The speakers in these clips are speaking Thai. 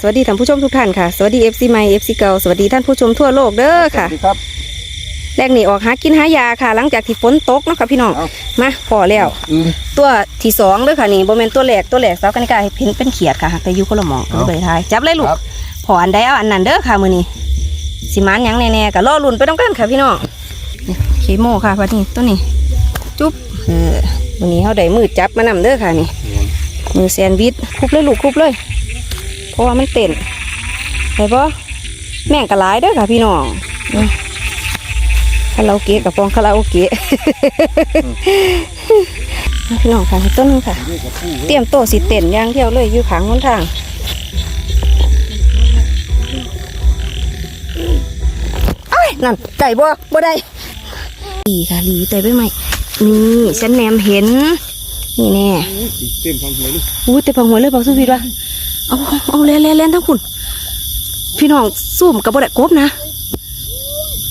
สวัสดีท่านผู้ชมทุกท่านค่ะ สวัสดี FC ใหม่ FC เก่าสวัสดีท่านผู้ชมทั่วโลกเด้อค่ะสวัสดีครับแรกนี่ออกหากินหายาค่ะ หลังจากที่ฝนตกเนาะค่ะพี่น้องเอามาพอแล้วอึงตัวที่สองเด้อค่ะนี่โบแมนตัวแรกตัวแรกสาวกันิกาให้เห็นเป็นเขียดค่ะแต่อยู่คนละหมองก็เลยบ่ไปทายจับเลยลูกครับพออันใดเอาอันนั้นเด้อค่ะมื้อนี้สิมานหยังแน่ๆก็รอลุ้นไปต้องกันค่ะพี่น้องนี่เคโมค่ะบัดนี้ตัวนี้จุ๊บเออวันนี้เฮาได้มือจับมานำเด้อค่ะนี่มือแซนด์วิชคุบเลยลูกคุบเลยเพ ราะว่ามันเต้นเห็นปะแม่งกระหลายเด้อค่ะพี่น้องนี่คาราโอเกะกับปองคาราโอเกะพี่น้องค่ะต้นนึงค่ะ เตรียมโต๊ะสิเต้นอย่างเดียวเลยอยู่ขางหนทางเอ้ยนั่นได้บ่บ่ได้ลีค่ะลีใจไปไหมนี่ฉันแนมเห็น นี่แน่เต็มท้องหัวเลยอู้แต่พังหัวเลยบอกสุพีดว่า เอาเอาเล่นเล่นเล่นทั้งคุณพี่น้องซุ่มกับบ่ได้กบนะ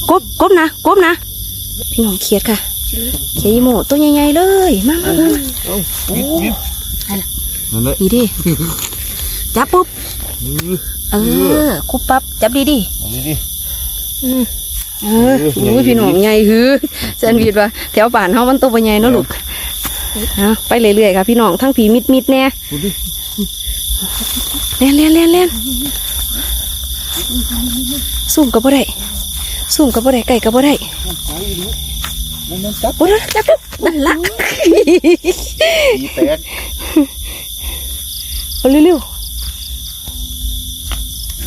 กบกบนะกบนะ พี่น้องเครียดค่ะเครียดอีโมตัวใหญ่ๆเลยมามามามาเอาโอ้นั่นแหละนี่ดิจับปุ๊บเออคุบปั๊บจับดีดิเอาดีดิอืมเอออู้พี่น้องใหญ่ฮือแซนด์วิชว่าแถวบ้านเฮามันตัวบ่ใหญ่เนาะลูกเอาไปเรื่อยๆค่ะพี่น้องทั้งผีมิดมิดๆแน่ดูดิ เล่นเล่นเล่นเล่นซุ่มกับบ่ได้ซุ่มกับบ่ได้ไก่กับบ่ได้มันมันจับบ่ได้จับจับนั่นละตีแตกเอาเร็วๆ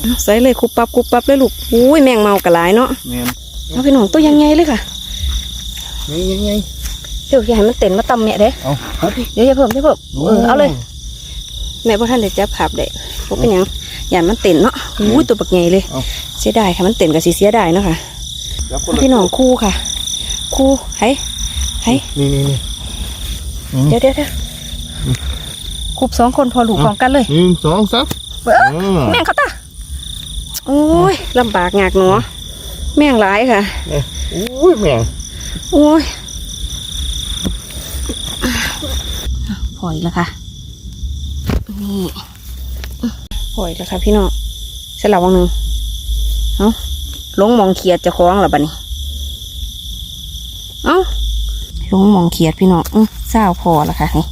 เอาใส่เลยคุบปับคุบปับเลยลูกอุ้ยแมงเมากระหลายเนาะแม่นเอาพี่น้องตัวยังไงเลยค่ะไงไงไงเดี๋ยวอย่าให้มันเต้นมาตำแม่เด้เอาครับเดี๋ยวอย่าเพิ่มอย่าเพิ่มเออเอาเลย แม่พ่ท่านได้จับภาพได้บ่เป็นหยังอย่ามันเต้นเนาะอุ้ยตัวบักใหญ่เลย เอา เสียดายค่ะมันเต้นกับสีเสียดายเนาะค่ะจับคนละพี่น้องคู่ค่ะ คู่ไห้ไห้นี่นี่นี่เดี๋ยวเดี๋ยวเดี๋ยวคูบสองคนพอลูกพร้อมกันเลยหนึ่งสองสามเบ้อเออแม่งเขาตาโอ้ยลำบากงากหนอแม่งหลายค่ะ อุ้ยแม่งโอ้ยพออีกแล้วค่ะ นี่พออีกแล้วค่ะพี่น้องเสล้ววังหนึ่งเอาลงมองเขียดจะคล้องหรอบัดนี้เอาลงมองเขียดพี่น้องเศร้าพอแล้วค่ะนี่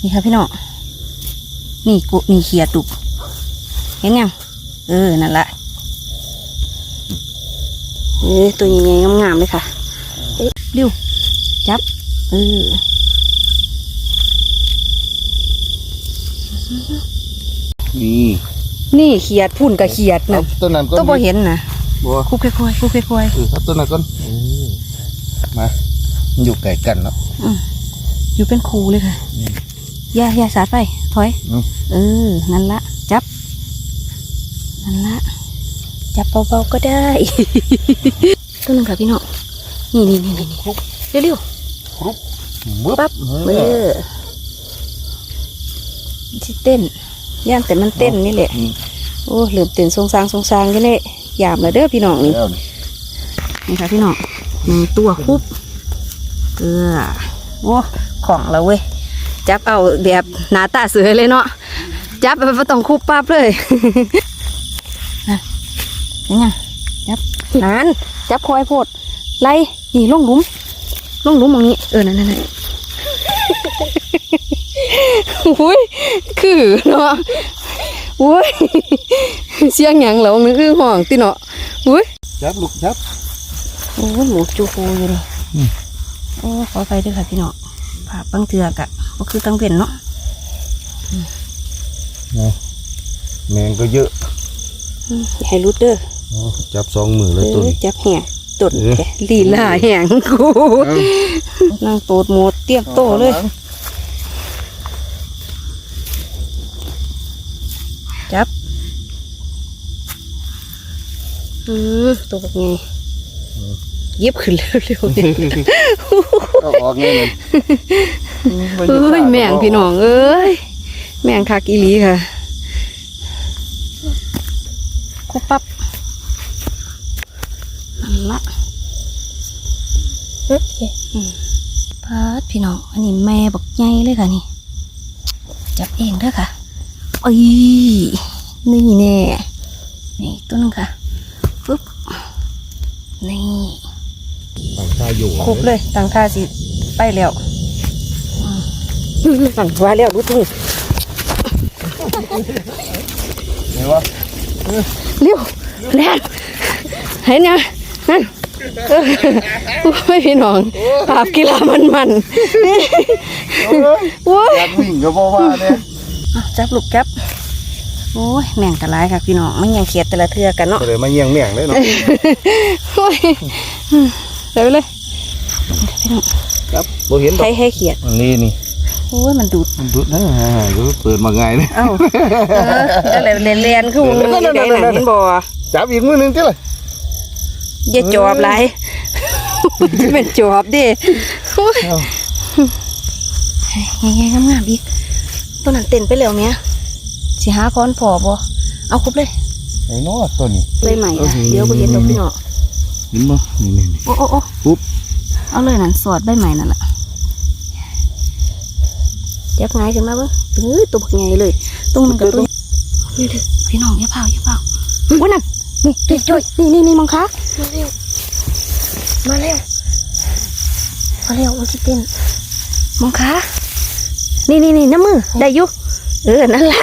นี่ค่ะพี่น้องนี่กุนี่เขียดดุกเห็นยังเออนั่นแหละเออตัวใหญ่ๆงามๆเลยค่ะเอ๊ะเร็วจับเออ นี่นี่เขียดพุ่นกับเขียดเอานะต้นนั้นก่อนตัวบ่เห็นนะบัวคุบค่อยๆคุบค่อยเออเอาต้นนั้นก่อนเออมามันอยู่ไกลกันเนาะๆอยู่เป็นครูเลยค่ะอืมอย่าอย่าสาดไปถอยอืมเออนั่นละจับนั่นละจับเบาๆก็ได้ตัวหนึงค่ะพี่น้องนี่นี่นี่นี่นี่เร็วบึ๊บๆปั๊บเอเอ ออที่เต้นย่านแต่มันเต้นนี่แหละอืมโอ้เหลือเต้นทรงซางทรงซางกันเลยหยาบเลยเด้อพี่น้องนี่แล้วนี่นี่ค่ะพี่น้องหนึ่งตัวคุบเออโอ้ของเราเว้ยจับเอาแบบหนาตาเสือเลยเนาะจับไปไม่ต้องคุบปั๊บเลยนั่นเห็นยังจับนานจับคอยโพดไล่นี่ลงหลุมลงหลุมมองนี้เออนั่นนั่นนั่น อุ้ยคือเนาะอุ้ยเสียงหยังเหรอนึกคือห้องติเนาะอุ้ยจับลูกจับโอ้ยหมูจูฟูอยู่นี่อืมโอ้ขอไปด้วยค่ะพี่น้องผ่าปังเถือกอะก็คือตั้งเป็นเนาะแมงก็เยอะอืมอย่าให้รุดเด้ออ๋อจับสองมือเอเลยตัวอนี้จับแหงตุดเออแกลีลาแหงกูนั่งโตดโมดเตรียมโตเลย จับอืมตัวแบบไงเย็บขึ้นเร็วๆเนี่ยเอาออกไงเลยเอ้ยแม่งพี่น้องเอ้ยแม่งคักอีหลีค่ะคุบปั๊บนั่นละโอเคพาดพี่น้องอันนี้แม่บักใหญ่เลยค่ะนี่ จับเองเด้อค่ะ เอ้ยนี่แน่นี่ตัวนึงค่ะปึ๊บนี่ต่างชาอยู่ครบเลยตั้งท่าสิไปแล้วอืมสั่งว่าแล้วรู้ตุ้งเห็นปะเร็วแล่นเห็นยังนั่นเออไม่พี่น้องภาพกีฬามันมันๆโอ้ยอยากวิ่งก็เพราะว่าเนี่ยอะ จับลูกจับโอ้ยแม่งกระไรค่ะพี่น้องมันยังเขียดแต่ละเทือกันเนาะก็เลยมาเยี่ยงเมี่ยงเลยเนาะโอ้ยอืมเดี๋ยวไปเลยพี่น้องครับบ่เห็นดอกให้ให้เขียดอันนี้นี่โอ้ยมันดูดมันดุดนะอ่าเดี๋ยวเปิดมาไงเลยเอ้าเออก็เลยเรียนเรียนคือวงนึงอยู่ได้หนังเห็นบ่จับอีกมือหนึงที่ละอย่าจอบไรจะเป็นจอบดิโอ้ยยังไงงามๆอีก ตัวนั้นเต้นไปแล้วเมียสิหาค้อนพอบ่เอาครบเลยไอ้น้อตัวนี้เลยใหม่นะเดี๋ยวกูเห็นดอกพี่น้องเห็นบ่นี่นี่นี่โอ้โอ้โอ้ปุ๊บเอาเลยนั่นสอดใบใหม่นั่นแหละยับไงายขึ้นมาเบ้างตื้อตัวบักใหญ่เลยตรงนั้นกับตรงนี่เด้อพี่น้องอย่าเผาอย่าเผาวันนั้นนี่นี่จุ้ยนี่นี่นี่มังคะมาเร็วมาเร็วมาเร็วมันคิดเต้นมังคะ นี่นี่นี่น้ำมือได้ยุเออนั่นแหละ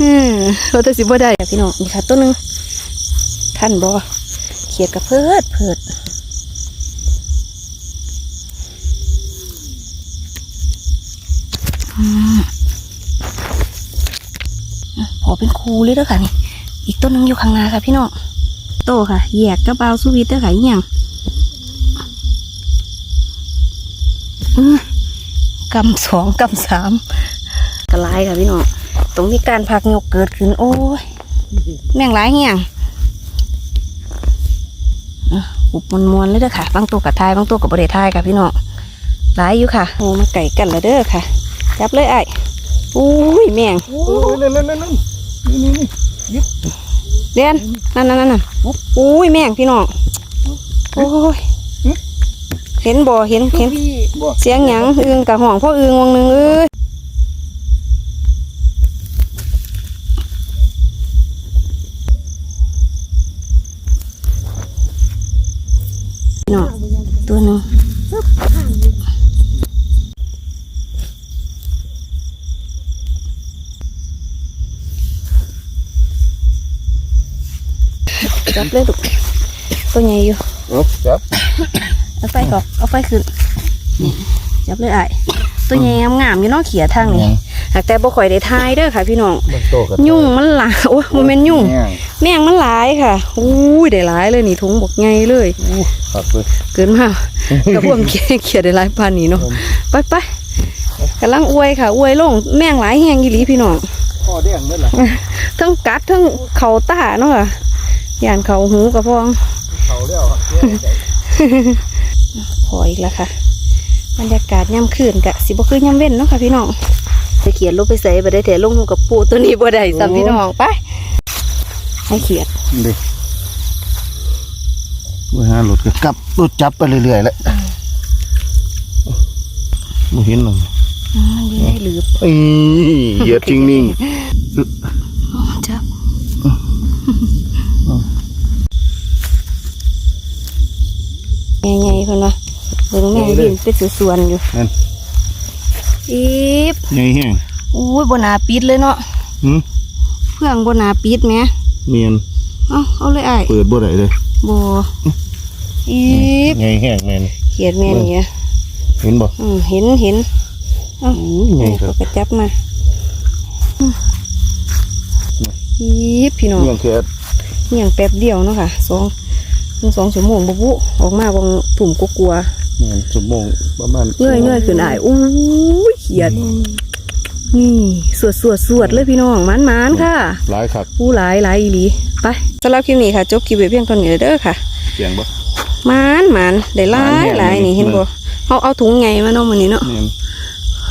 อืมเราแต่สิบ่ได้อะพี่น้องนี่ค่ะตัวหนึงท่านบ่เขียดกับเพิดเพิดพอเป็นครูเลยเด้อค่ะนี่ อีกต้นหนึงอยู่ข้างหน้าค่ะพี่น้องโตค่ะแยกกระเบาสวิตเด้อค่ะอย่างอื้อ กำสองกำสามกระลายค่ะพี่น้องตรงมีการพักยกเกิดขึ้น โอ้ย แม่งร้ายเหี้ยงอะอุบมวนมวนๆเลยเด้อค่ะ บางตัวกับทาย บางตัวกับบริทายค่ะพี่น้องร้ายอยู่ค่ะโอ้มันไก่กันและเด้อค่ะ จับเลยไอ้อุ้ยแม่งโอ้ยนั่นนั่นนั่นนั่นนี่นี่นี่เรียนนั่นนั่นนั่นนั่นอุ้ยแม่งพี่น้อง โอ้ยเห็นบ่เห็นเห็นบ่เสียงหยังอึงกับห้องพ่ออึงวงหนึ่งเอ้ยพี่น้องตัวหนึ่งจับเลยลูกตัวใหญ่อยู่เอาจับเอาไฟออกเอาไฟขึ้นนี่จับเลยไอ้ายตัวใหญ่งามๆอยู่เนอกเขียทางนี่หากแต่บ่ค่อยได้ทายเด้อค่ะพี่น้องมันโตกับยุ่งมันหลายโอ้ยมันเป็นยุ่งแง่ง แม่งมันหลายค่ะอุ้ยได้หลายเลยนี่ถุงบกใหญ่เลยอู้ขับเลยเกินมากกระพวมเขียเขียได้หลายปานนี้เนาะไปไปกำลังอวยค่ะอวยลงแม่งหลายแหงอีหลีพี่น้องพ่อเดี้ยงนั่นแหละทั้งกัดทั้งเข่าตาเนาะค่ะย่านเข่าหูกระพอง เขาเลี้ยวครับเลี้ยวใจ พออีกแล้วค่ะ บรรยากาศย่ำคืนกะสิบ่คือย่ำเว้นเนาะค่ะพี่น้องจะเขียนลงไปใส่บ่ได้แต่ลงกับปูตัวนี้บ่ได้ซ้ำพี่น้องไปให้เขียดดิมาหาหลุดก็กลับรถจับไปเรื่อยๆแหละไม่เห็นหรอกอืมมันอยู่ในหลืบเอ้ยเหยียดจริงนิ่งจับใหญ่ๆเพิ่นว่า เบิ่งแม่ดินเป็นสวนๆอยู่นั่นอีบใหญ่แห้งอุ้ยบ่น่าปิดเลยเนาะหืมเพื่องบ่น่าปิดแหมเมียนเอาเอาเลยอ้ายเปิดบ่ได้เลยบ่อีบใหญ่แห้งแม่นเขียดแม่นี่อะเห็นบ่อืมเห็นเห็นอู้ใหญ่ครัเขาบก็จับมาอืมยีบพี่น้องเงี้ยงแค่เงี่ยงแป๊บเดียวเนาะค่ะสองหนึ่งสองชั่วโมงบุบุออกมาบางถุ่มกลัวเงี้ยชั่วโมงประมาณๆเงื่อยเงื่อยขึ้นอายอู้ยเขียด นี่สวดสวดสวดเลยพี่น้องมันมันๆค่ะ หลายคักอู้หลายหลายอีหลีไปสำหรับคลิปนี้ค่ะ จบคลิปไว้เพียงเท่านี้เด้อค่ะเสียงบ่มันมันๆได้หลายมันแน่หลายนี่มันเห็นบ่เอาเอาถุงไงมาเนาะมื้อนี้เนาะเมียน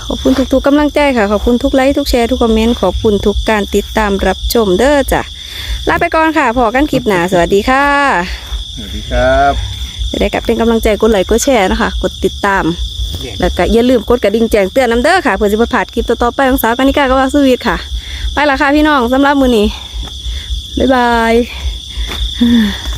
ขอบคุณทุกๆกำลังใจค่ะ ขอบคุณทุกไลค์ทุกแชร์ทุกคอมเมนต์ขอบคุณทุกการติดตามรับชมเด้อจ้ะลาไปก่อนค่ะพอกันคลิปหน้าสวัสดีค่ะ สวัสดีครับจะ ได้กลับเป็นกำลังใจกดไลค์กดแชร์นะคะ กดติดตาม แล้วก็อย่าลืมกดกระดิ่งแจ้งเตือนน้ำเด้อค่ะเพื่อจะไม่พลาดคลิปต่อๆไปของสาวกานิกาก็ว่าสวีทค่ะ ไปละค่ะพี่น้องสำหรับมือนี้บ๊ายบาย